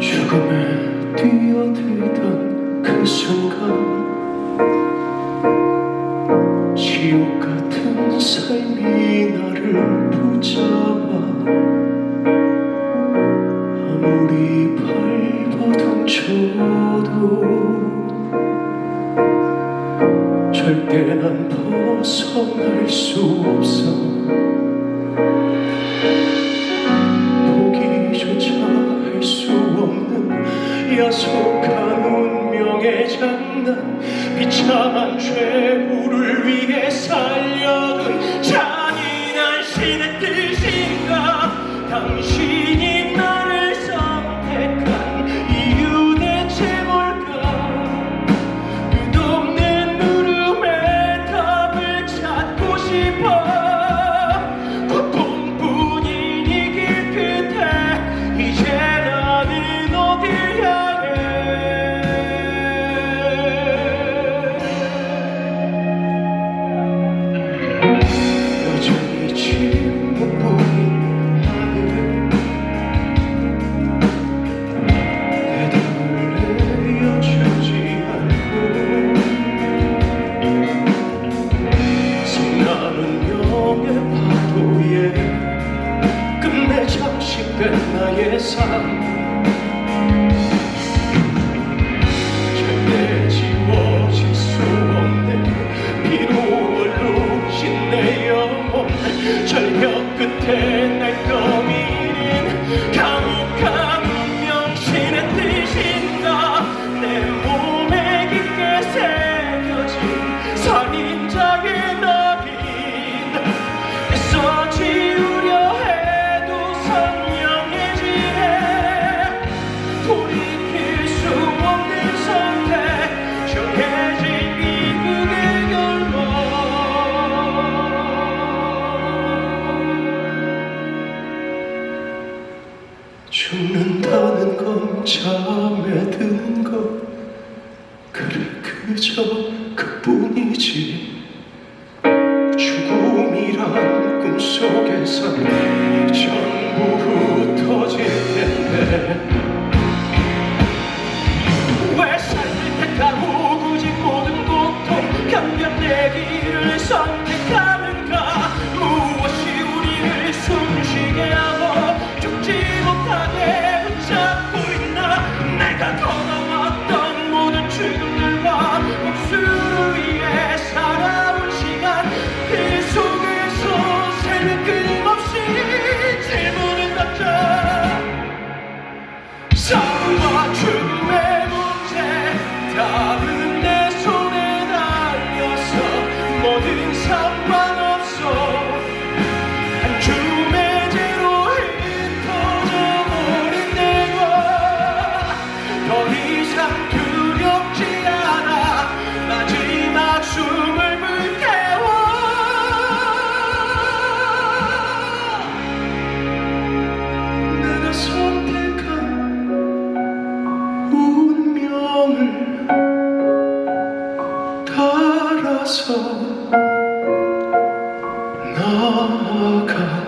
죽음에 뛰어들던 그 순간 지옥 같은 삶이 나를 붙잡아 아무리 발버둥쳐도 절대 난 벗어날 수 없어. 포기조차 할 수 없는 야속한 운명의 장난 비참한 죄 세상 잠에 든 것 그래 그저 그뿐이지. 죽음이란 꿈속에서 전부 흩어질 텐데 넘어서 너가.